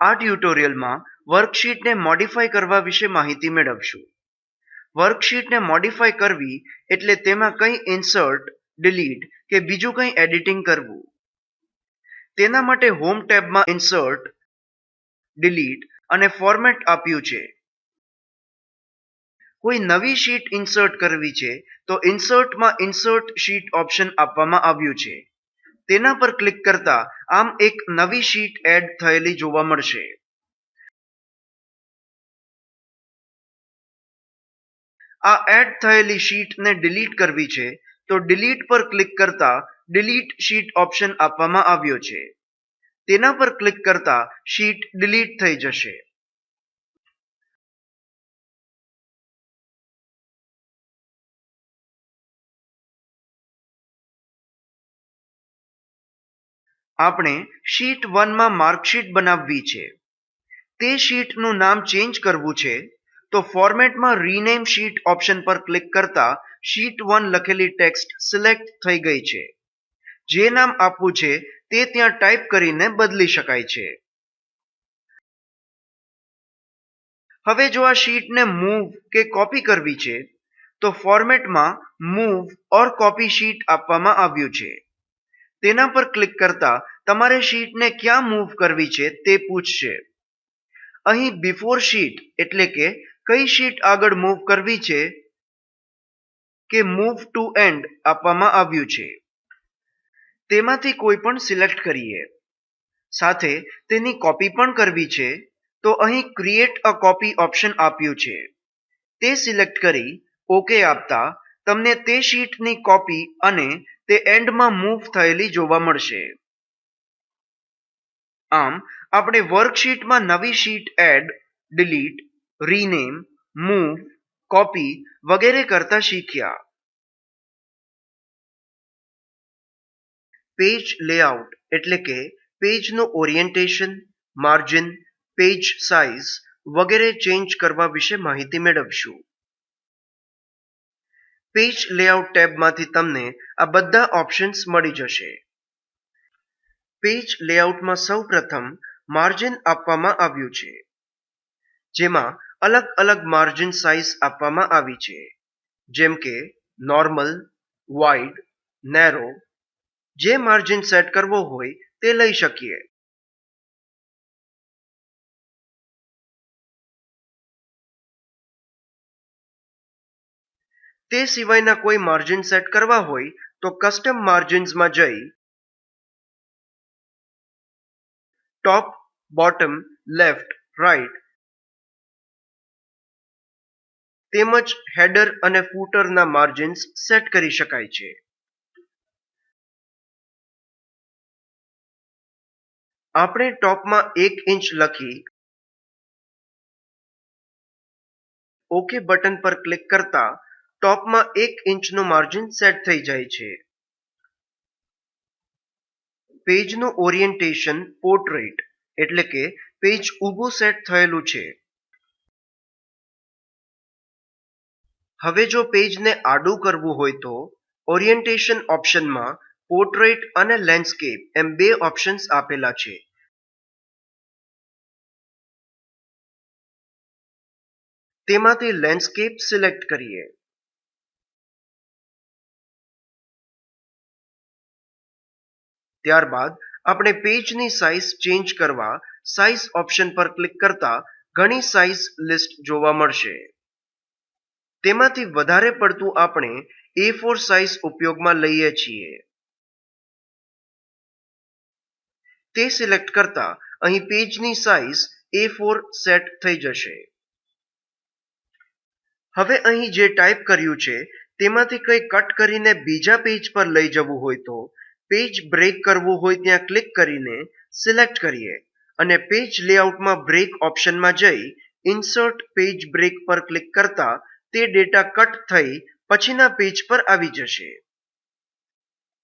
આ ટ્યુટોરિયલમાં વર્કશીટને મોડિફાઈ કરવા વિશે માહિતી મેળવશું. વર્કશીટને મોડિફાઈ કરવી એટલે તેમાં કંઈ ઇન્સર્ટ, ડિલીટ કે બીજું કંઈ એડિટિંગ કરવું. તેના માટે હોમ ટેબમાં ઇન્સર્ટ, ડિલીટ અને ફોર્મેટ આપ્યું છે. કોઈ નવી શીટ ઇન્સર્ટ કરવી છે તો ઇન્સર્ટમાં ઇન્સર્ટ શીટ ઓપ્શન આપવામાં આવ્યું છે. તેના પર ક્લિક કરતા આમ એક નવી શીટ એડ થયેલી જોવા મળશે. આ એડ થયેલી શીટને ડિલીટ કરવી છે, તો ડિલીટ પર ક્લિક કરતા ડિલીટ શીટ ઓપ્શન આપવામાં આવ્યો છે. તેના પર ક્લિક કરતા શીટ ડિલીટ થઈ જશે. આપણે શીટ વનમાં માર્કશીટ બનાવવી છે. તે શીટનું નામ ચેન્જ કરવું છે, તો ફોર્મેટમાં રીનેમ શીટ ઓપ્શન પર ક્લિક કરતા શીટ વન લખેલી ટેક્સ્ટ સિલેક્ટ થઈ ગઈ છે. જે નામ આપવું છે, તે ત્યાં ટાઈપ કરીને બદલી શકાય છે. હવે જો આ શીટને મૂવ કે કોપી કરવી છે, તો ફોર્મેટમાં મૂવ ઓર કોપી શીટ આપવામાં આવ્યું છે. તેના પર ક્લિક કરતા તમારે શીટને ક્યાં મૂવ કરવી છે તે પૂછશે. અહીં બિફોર શીટ એટલે કે કઈ શીટ આગળ મૂવ કરવી છે કે મૂવ ટુ એન્ડ આપવામાં આવ્યું છે. તેમાંથી કોઈ પણ સિલેક્ટ કરીએ. સાથે તેની કોપી પણ કરવી છે, તો અહીં ક્રિએટ અ કોપી ઓપ્શન આપ્યું છે. તે સિલેક્ટ કરી ઓકે આપતા તમને તે શીટની કોપી અને તે એન્ડમાં મૂવ થયેલી જોવા મળશે. આમ, આપણે વર્કશીટમાં નવી sheet add delete rename move copy વગેરે કરતા શીખ્યા. પેજ લેઆઉટ એટલે કે પેજનું ઓરિએન્ટેશન માર્જિન પેજ સાઇઝ વગેરે ચેન્જ કરવા વિશે માહિતી મેળવશું. પેજ લેઆઉટ ટેબમાંથી તમને આ બધા ઓપ્શન્સ મળી જશે. પેજ લેઆઉટમાં સૌ પ્રથમ માર્જિન આપવામાં આવ્યું છે, જેમાં અલગ અલગ માર્જિન સાઇઝ આપવામાં આવી છે, જેમ કે નોર્મલ, વાઇડ, નેરો. જે માર્જિન સેટ કરવો હોય તે લઈ શકીએ. તે સિવાયના કોઈ માર્જિન સેટ કરવા હોય તો કસ્ટમ માર્જિન્સમાં જઈ ટોપ બોટમ લેફ્ટ રાઈટ તેમજ હેડર અને ફૂટરના માર્જિન્સ સેટ કરી શકાય છે. આપણે ટોપમાં એક ઇંચ લખી ઓકે બટન પર ક્લિક કરતા ટોપમાં એક ઇંચનું માર્જિન સેટ થઈ જાય છે. પેજનું ઓરિએન્ટેશન પોર્ટ્રેટ, એટલે કે પેજ ઊભું સેટ થયેલું છે. હવે જો પેજને આડું કરવું હોય તો ઓરિએન્ટેશન ઓપ્શનમાં પોર્ટ્રેટ અને લેન્ડસ્કેપ એમ બે ઓપ્શન્સ આપેલા છે. તેમાંથી લેન્ડસ્કેપ સિલેક્ટ કરીએ. ત્યારબાદ આપણે પેજની સાઇઝ ચેન્જ કરવા સાઇઝ ઓપ્શન પર ક્લિક કરતા ઘણી સાઇઝ લિસ્ટ જોવા મળશે. તેમાંથી વધારે પડતું આપણે એ ફોર સાઇઝ ઉપયોગમાં લઈએ છીએ. તે સિલેક્ટ કરતા અહીં પેજની સાઇઝ એ ફોર સેટ થઈ જશે. હવે અહીં જે ટાઈપ કર્યું છે, તેમાંથી કંઈ કટ કરીને બીજા પેજ પર લઈ જવું હોય તો પેજ બ્રેક કરવું હોય ત્યાં ક્લિક કરીને સિલેક્ટ કરીએ અને પેજ લેઆઉટમાં બ્રેક ઓપ્શનમાં જઈ ઇન્સર્ટ પેજ બ્રેક પર ક્લિક કરતા તે ડેટા કટ થઈ પછીના પેજ પર આવી જશે.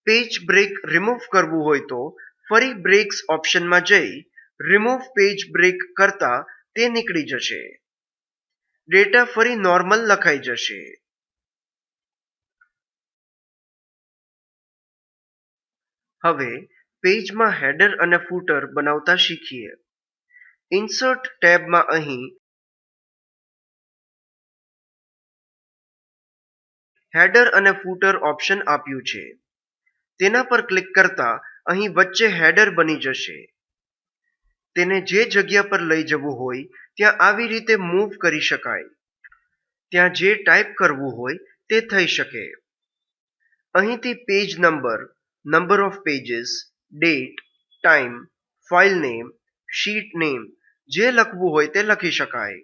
પેજ બ્રેક રિમૂવ કરવું હોય તો ફરી બ્રેક્સ ઓપ્શનમાં જઈ રિમૂવ પેજ બ્રેક કરતા તે નીકળી જશે. ડેટા ફરી નોર્મલ લખાઈ જશે. હવે પેજમાં હેડર અને ફૂટર બનાવતા શીખીએ. ઇન્સર્ટ ટેબમાં અહીં હેડર અને ફૂટર ઓપ્શન આપ્યું છે. તેના પર ક્લિક કરતા અહીં વચ્ચે હેડર બની જશે. તેને જે જગ્યા પર લઈ જવું હોય, ત્યાં આવી રીતે મૂવ કરી શકાય. ત્યાં જે ટાઈપ કરવું હોય, તે થઈ શકે. અહીંથી page number number of pages date time file name sheet name જે લખવું હોય તે લખી શકાય.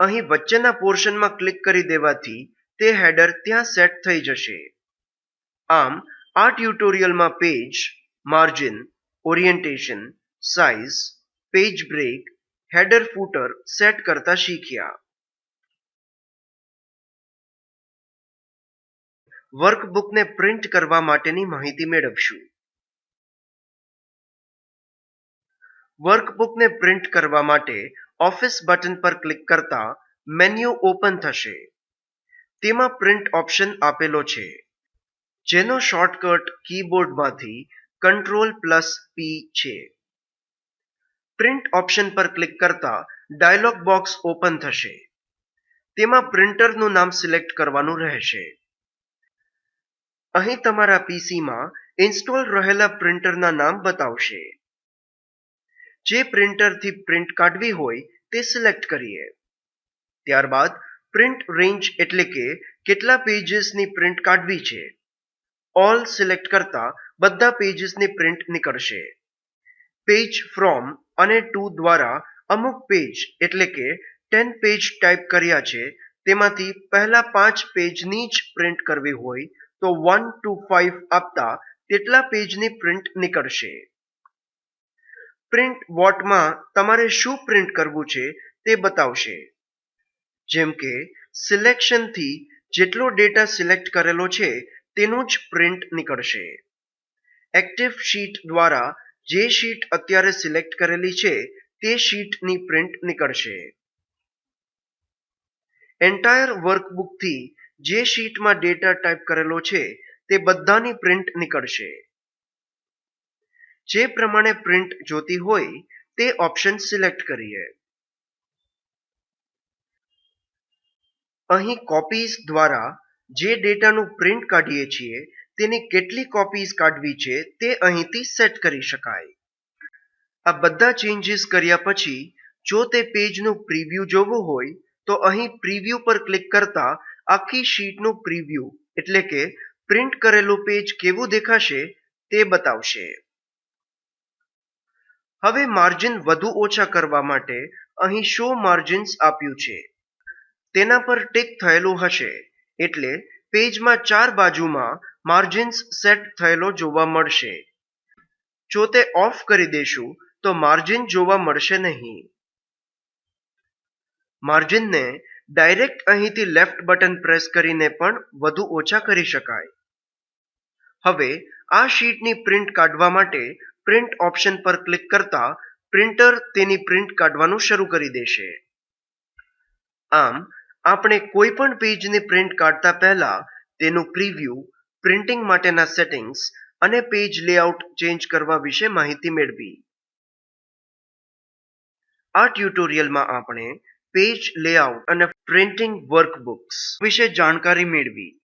અહીં વચ્ચેના પોર્શનમાં ક્લિક કરી દેવાથી તે હેડર ત્યાં સેટ થઈ જશે. આમ, આ ટ્યુટોરિયલમાં page margin orientation size page break header footer set કરતા શીખ્યા. વર્કબુકને પ્રિન્ટ કરવા માટેની માહિતી મેળવશું. વર્કબુકને પ્રિન્ટ કરવા માટે ઓફિસ બટન પર ક્લિક કરતા મેન્યુ ઓપન થશે. તેમાં પ્રિન્ટ ઓપ્શન આપેલો છે. જેનો શોર્ટકટ કીબોર્ડમાંથી કંટ્રોલ પ્લસ પી છે. પ્રિન્ટ ઓપ્શન પર ક્લિક કરતા ડાયલોગ બોક્સ ઓપન થશે. તેમાં પ્રિન્ટરનું નામ સિલેક્ટ કરવાનું રહેશે. અહીં તમારા પીસીમાં ઇન્સ્ટોલ રહેલા પ્રિન્ટરના નામ બતાવશે. જે પ્રિન્ટરથી પ્રિન્ટ કાઢવી હોય તે સિલેક્ટ કરીએ. ત્યારબાદ પ્રિન્ટ રેન્જ એટલે કે કેટલા પેજીસની પ્રિન્ટ કાઢવી છે. ઓલ સિલેક્ટ કરતા બધા પેજીસની પ્રિન્ટ નીકળશે. પેજ ફ્રોમ અને ટુ દ્વારા અમુક પેજ એટલે કે ટેન પેજ ટાઈપ કર્યા છે, તેમાંથી પહેલા પાંચ પેજની જ પ્રિન્ટ કરવી હોય તો વન ટુ ફાઇવ આપતા તેટલા પેજની પ્રિન્ટ નીકળશે. પ્રિન્ટ વોટમાં તમારે શું પ્રિન્ટ કરવું છે તે બતાવશે. જેમ કે સિલેક્શનથી જેટલો ડેટા સિલેક્ટ કરેલો છે તેનું જ પ્રિન્ટ નીકળશે. એક્ટિવ શીટ દ્વારા જે શીટ અત્યારે સિલેક્ટ કરેલી છે તે શીટની પ્રિન્ટ નીકળશે. એન્ટાયર વર્કબુકથી જે શીટમાં ડેટા ટાઈપ કરેલો છે, તે બધાની પ્રિન્ટ નીકળશે. જે પ્રમાણે પ્રિન્ટ જોતી હોય, તે ઓપ્શન સિલેક્ટ કરીએ. અહીં કોપીઝ દ્વારા જે ડેટાનું પ્રિન્ટ કાઢીએ છીએ, તેની કેટલી કોપીઝ કાઢવી છે, તે અહીંથી સેટ કરી શકાય. આ બધા ચેન્જીસ કર્યા પછી, જો તે પેજનું પ્રિવ્યૂ જોવું હોય, તો અહીં પ્રિવ્યૂ પર ક્લિક કરતા આખી શીટનું પ્રિવ્યૂ એટલે કે પ્રિન્ટ કરેલું પેજ કેવું દેખાશે તે બતાવશે. હવે માર્જિન વધુ ઓછા કરવા માટે અહીં શો માર્જિન્સ આપ્યું છે. તેના પર ટિક થયેલું હશે, એટલે પેજમાં ચાર બાજુમાં માર્જિન્સ સેટ થયેલો જોવા મળશે. જો તે ઓફ કરી દેશું, તો માર્જિન જોવા મળશે નહીં. માર્જિનને ડાયરેક્ટ અહીંથી લેફ્ટ બટન પ્રેસ કરીને પણ વધુ ઓછા કરી શકાય. હવે, આ શીટની પ્રિન્ટ કાઢવા માટે પ્રિન્ટ ઓપ્શન પર ક્લિક કરતા પ્રિન્ટર તેની પ્રિન્ટ કાઢવાનું શરૂ કરી દેશે. આમ, આપણે કોઈ પણ પેજની પ્રિન્ટ કાઢતા પહેલા તેનું પ્રિવ્યૂ, પ્રિન્ટિંગ માટેના સેટિંગ્સ અને પેજ લેઆઉટ ચેન્જ કરવા વિશે માહિતી મેળવી. આ ટ્યુટોરિયલમાં આપણે પેજ લેઆઉટ અને પ્રિન્ટિંગ વર્કબુક્સ વિશે જાણકારી મેળવી.